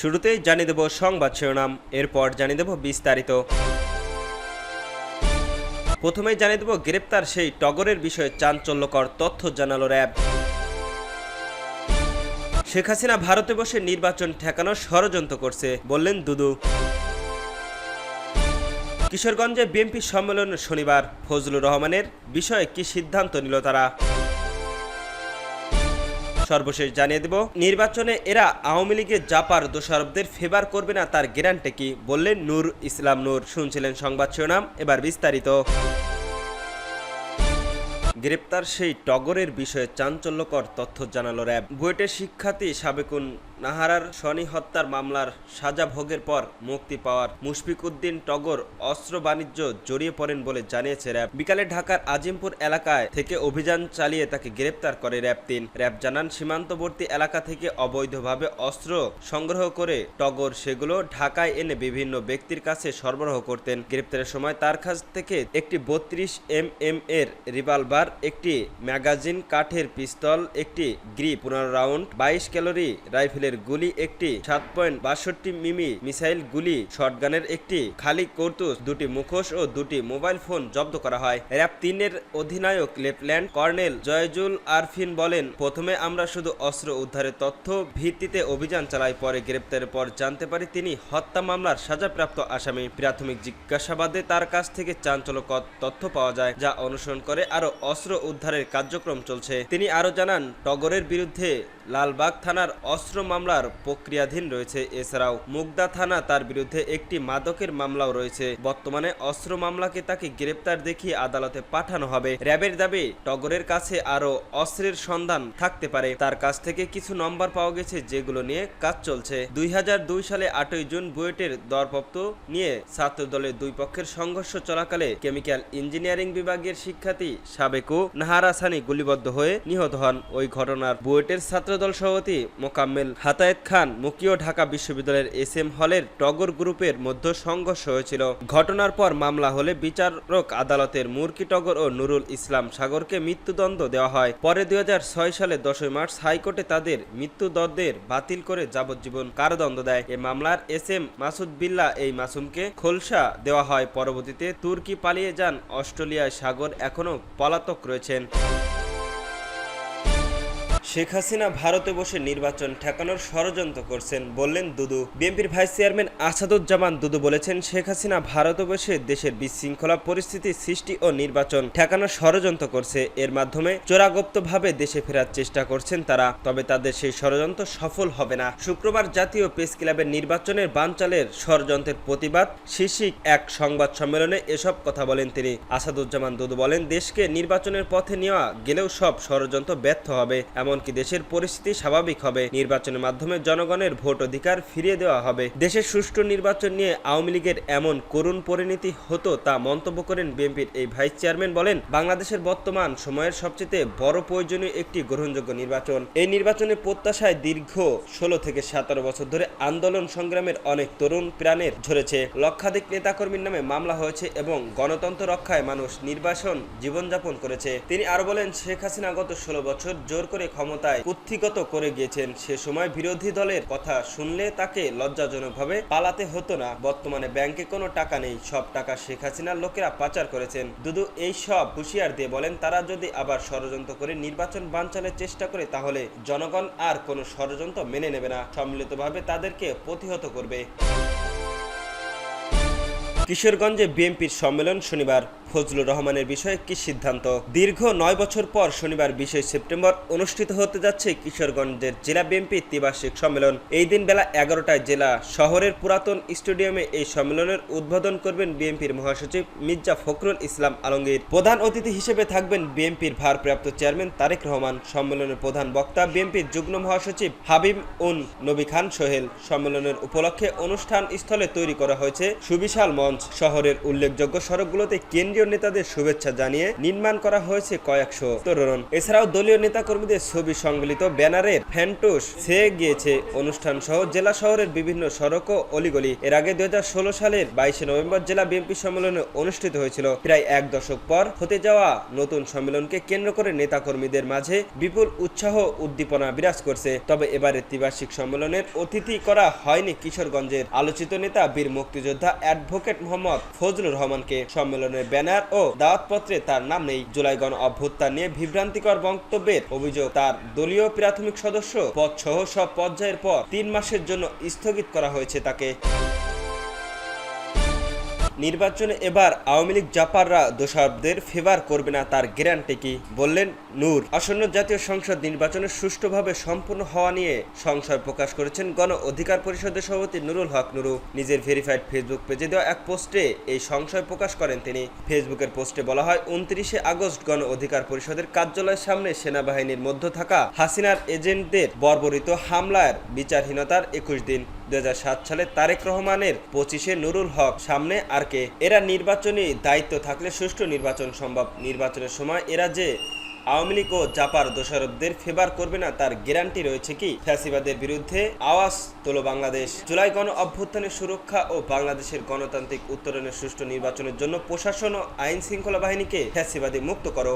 শুরুতেই জানিয়ে দেব সংবাদ শিরোনাম, এরপর জানিয়ে দেব বিস্তারিত। প্রথমেই জানিয়ে দেব গ্রেপ্তার সেই টগরের বিষয়ে চাঞ্চল্যকর তথ্য জানালো র্যাব শেখ হাসিনা ভারতে বসে নির্বাচন ঠেকানোর ষড়যন্ত্র করছে, বললেন দুদু। কিশোরগঞ্জে বিএনপি সম্মেলন শনিবার, ফজলুর রহমানের বিষয়ে কি সিদ্ধান্ত নিল তারা? সর্বশেষ জানিয়ে দেব, নির্বাচনে এরা আওয়ামী লীগের জাপার দোষারোপদের ফেভার করবে না তার গ্যারান্টি কি বললেন নূর ইসলাম নূর। শুনছিলেন সংবাদ শিরোনাম, এবার বিস্তারিত। গ্রেপ্তার সেই টগরের বিষয়ে চাঞ্চল্যকর তথ্য জানালো র্যাব। বুয়েটের শিক্ষার্থী সাবেকুন নাহারার শনি হত্যার মামলার সাজা ভোগের পর মুক্তি পাওয়ার মুশফিক উদ্দিন টগর অস্ত্র বাণিজ্য জড়িয়ে পড়েন বলে জানিয়েছে র্যাব। বিকালে ঢাকার আজিমপুর এলাকায় থেকে অভিযান চালিয়ে তাকে গ্রেপ্তার করে র্যাব তিন। র্যাব জানান, সীমান্তবর্তী এলাকা থেকে অবৈধভাবে অস্ত্র সংগ্রহ করে টগর সেগুলো ঢাকায় এনে বিভিন্ন ব্যক্তির কাছে সরবরাহ করতেন। গ্রেপ্তারের সময় তার কাছ থেকে একটি বত্রিশ এম এম এর রিভলভার একটি ম্যাগাজিন, কাঠের পিস্তল, একটি গ্রি পনেরো রাউন্ড, বাইশ ক্যালোরি রাইফেলের গুলি, একটি সাত পয়েন্ট বাষট্টি মিমি মিসাইল গুলি, শটগানের একটি খালি কর্তুস দুটি মুখোশ ও দুটি মোবাইল ফোন জব্দ করা হয়। র্যাব তিনের অধিনায়ক লেফটেন্যান্ট কর্নেল জয়জুল আরফিন বলেন, প্রথমে আমরা শুধু অস্ত্র উদ্ধারের তথ্য, ভিত্তিতে অভিযান চালাই, পরে গ্রেপ্তারের পর জানতে পারি তিনি হত্যা মামলার সাজাপ্রাপ্ত আসামি। প্রাথমিক জিজ্ঞাসাবাদে তার কাছ থেকে চাঞ্চল্যকর তথ্য পাওয়া যায়, যা অনুসরণ করে আরও অস্ত্র উদ্ধারের কার্যক্রম চলছে। তিনি আরও জানান, টগরের বিরুদ্ধে লালবাগ থানার অস্ত্র মামলার প্রক্রিয়াধীন রয়েছে। এছাড়াও মুগদা থানা তার বিরুদ্ধে একটি মাদকের মামলাও রয়েছে। বর্তমানে অস্ত্র মামলাকে তাকে গ্রেপ্তার দেখিয়ে আদালতে পাঠানো হবে। র্যাবের দাবি, টগরের কাছে আরও অস্ত্রের সন্ধান থাকতে পারে। তার কাছ থেকে কিছু নম্বর পাওয়া গেছে যেগুলো নিয়ে কাজ চলছে। দুই হাজার দুই সালে আটই জুন বুয়েটের দরপপ্ত নিয়ে ছাত্র দলের দুই পক্ষের সংঘর্ষ চলাকালে কেমিক্যাল ইঞ্জিনিয়ারিং বিভাগের শিক্ষার্থী সাবেকু নাহারা সানি গুলিবদ্ধ হয়ে নিহত হন। ওই ঘটনার বুয়েটের ছাত্রদল সভাপতি মোকাম্মেল হাতায়েত খান মুকিও ঢাকা বিশ্ববিদ্যালয়ের এস এম হলের টগর গ্রুপের মধ্যে সংঘর্ষ হয়েছিল। ঘটনার পর মামলা হলে বিচারক আদালতের মুরকি টগর ও নুরুল ইসলাম সাগরকে মৃত্যুদণ্ড দেওয়া হয়। পরে দুই হাজার ছয় সালে দশই মার্চ হাইকোর্টে তাদের মৃত্যুদণ্ডের বাতিল করে যাবজ্জীবন কারাদণ্ড দেয়। এ মামলার এস এম মাসুদ বিল্লা এই মাসুমকে খোলসা দেওয়া হয়। পরবর্তীতে তুর্কি পালিয়ে যান অস্ট্রেলিয়ায় সাগর, এখনও পলাতক রয়েছেন। শেখ হাসিনা ভারতে বসে নির্বাচন ঠেকানোর ষড়যন্ত্র করছেন বললেন দুদু। বিএনপির ভাইস চেয়ারম্যান আসাদুজ্জামান দুদু বলেছেন, শেখ হাসিনা ভারতে বসে দেশের বিশৃঙ্খলা পরিস্থিতি সৃষ্টি ও নির্বাচন ঠেকানোর ষড়যন্ত্র করছে। এর মাধ্যমে চোরাগুপ্তভাবে দেশে ফেরার চেষ্টা করছেন তারা, তবে তাদের সেই ষড়যন্ত্র সফল হবে না। শুক্রবার জাতীয় প্রেস ক্লাবের নির্বাচনের বানচালের ষড়যন্ত্রের প্রতিবাদ শীর্ষিক এক সংবাদ সম্মেলনে এসব কথা বলেন তিনি। আসাদুজ্জামান দুদু বলেন, দেশকে নির্বাচনের পথে নেওয়া গেলেও সব ষড়যন্ত্র ব্যর্থ হবে এমনকি দেশের পরিস্থিতি স্বাভাবিক হবে। নির্বাচনের মাধ্যমে জনগণের ভোট অধিকার ফিরিয়ে দেওয়া হবে। দেশের সুষ্ঠু নির্বাচন নিয়ে আওয়ামী লীগের এমন করুণ পরিণতি হতো তা মন্তব্য করেন বিএনপির এই ভাইস চেয়ারম্যান বলেন, বাংলাদেশের বর্তমান সময়ের সবচেয়ে বড় প্রয়োজনীয় একটি গ্রহণযোগ্য নির্বাচন। এই নির্বাচনের প্রত্যাশায় দীর্ঘ ষোলো থেকে সতেরো বছর ধরে আন্দোলন সংগ্রামের অনেক তরুণ প্রাণের ঝরেছে। লক্ষাধিক নেতাকর্মীর নামে মামলা হয়েছে এবং গণতন্ত্র রক্ষায় মানুষ নির্বাসন জীবনযাপন করেছে। তিনি আরও বলেন, শেখ হাসিনা গত ষোলো বছর জোর করে ক্ষমতায় কুত্থিগত করে গিয়েছেন। সে সময় বিরোধী দলের কথা শুনলে তাকে লজ্জাজনকভাবে পালাতে হতো না। বর্তমানে ব্যাংকে কোনো টাকা নেই। সব টাকা শেখ হাসিনার লোকেরা পাচার করেছেন। দুদু, এই সব হুঁশিয়ার দিয়ে বলেন, তারা যদি আবার ষড়যন্ত্র করে নির্বাচন বানচালের চেষ্টা করে, তাহলে জনগণ আর কোনো ষড়যন্ত্র মেনে নেবে না। সম্মিলিতভাবে তাদেরকে প্রতিহত করবে। কিশোরগঞ্জে বিএনপির সম্মেলন শনিবার। ফজলুর রহমানের বিষয়ে কি সিদ্ধান্ত? দীর্ঘ নয় বছর পর শনিবার বিশে সেপ্টেম্বর অনুষ্ঠিত হতে যাচ্ছে কিশোরগঞ্জের জেলা বিএনপি ত্রিবার্ষিক সম্মেলন। এই দিন বেলা এগারোটায় জেলা শহরের পুরাতন স্টেডিয়ামে এই সম্মেলনের উদ্বোধন করবেন বিএনপির মহাসচিব মির্জা ফখরুল ইসলাম আলমগীর। প্রধান অতিথি হিসেবে থাকবেন বিএনপির ভারপ্রাপ্ত চেয়ারম্যান তারেক রহমান। সম্মেলনের প্রধান বক্তা বিএনপির যুগ্ম মহাসচিব হাবিব উন নবী খান সোহেল। সম্মেলনের উপলক্ষে অনুষ্ঠান স্থলে তৈরি করা হয়েছে সুবিশাল মঞ্চ। শহরের উল্লেখযোগ্য সড়কগুলোতে কেন্দ্রীয় নেতাদের শুভেচ্ছা জানিয়ে নির্মাণ করা হয়েছে কয়েকশো তোরণ। এছাড়াও দলীয় নেতাকর্মীদের ছবি সংবলিত ব্যানারের ফ্যান্টোস ছেয়ে গিয়েছে অনুষ্ঠান সহ জেলা শহরের বিভিন্ন সড়ক ও অলিগলি। এর আগে দুই সালের বাইশে নভেম্বর জেলা বিএনপি সম্মেলনে অনুষ্ঠিত হয়েছিল। প্রায় এক দশক পর হতে যাওয়া নতুন সম্মেলনকে কেন্দ্র করে নেতাকর্মীদের মাঝে বিপুল উৎসাহ উদ্দীপনা বিরাজ করছে। তবে এবারের ত্রিবার্ষিক সম্মেলনের অতিথি করা হয়নি কিশোরগঞ্জের আলোচিত নেতা বীর মুক্তিযোদ্ধা অ্যাডভোকেট মোহাম্মদ ফজলুর রহমানকে সম্মেলনের ব্যানার ও দাওয়াতপত্রে তার নাম নেই। জুলাইগণ অভ্যুত্থান নিয়ে বিভ্রান্তিকর বক্তব্যের অভিযোগ তার দলীয় প্রাথমিক সদস্য পদ সহ সব পর্যায়ের পর তিন মাসের জন্য স্থগিত করা হয়েছে তাকে। নির্বাচনে এবার আওয়ামী লীগ জাপাররা দোষারদের ফেভার করবে না তার গ্যারান্টি কি? বললেন নূর। আসন্ন জাতীয় সংসদ নির্বাচনে সুষ্ঠুভাবে সম্পূর্ণ হওয়া নিয়ে সংশয় প্রকাশ করেছেন গণ অধিকার পরিষদের সভাপতি নুরুল হক নুরু। নিজের ভেরিফাইড ফেসবুক পেজে দেওয়া এক পোস্টে এই সংশয় প্রকাশ করেন তিনি। ফেসবুকের পোস্টে বলা হয়, উনত্রিশে আগস্ট গণ অধিকার পরিষদের কার্যালয়ের সামনে সেনাবাহিনীর মধ্য থাকা হাসিনার এজেন্টদের বর্বরিত হামলার বিচারহীনতার একুশ দিন। দু হাজার সাত সালে তারেক রহমানের পঁচিশে নুরুল হক সামনে আর কে? এরা নির্বাচনী দায়িত্ব থাকলে সুষ্ঠু নির্বাচন সম্ভব। নির্বাচনের সময় এরা যে আওয়ামী লীগ ও জাপার দোষারোপদের ফেভার করবে না, তার গ্যারান্টি রয়েছে কি? ফ্যাসিবাদের বিরুদ্ধে আওয়াজ তোলো বাংলাদেশ। জুলাই গণ অভ্যুত্থানের সুরক্ষা ও বাংলাদেশের গণতান্ত্রিক উত্তরণের সুষ্ঠু নির্বাচনের জন্য প্রশাসন ও আইন শৃঙ্খলা বাহিনীকে ফ্যাসিবাদী মুক্ত করো।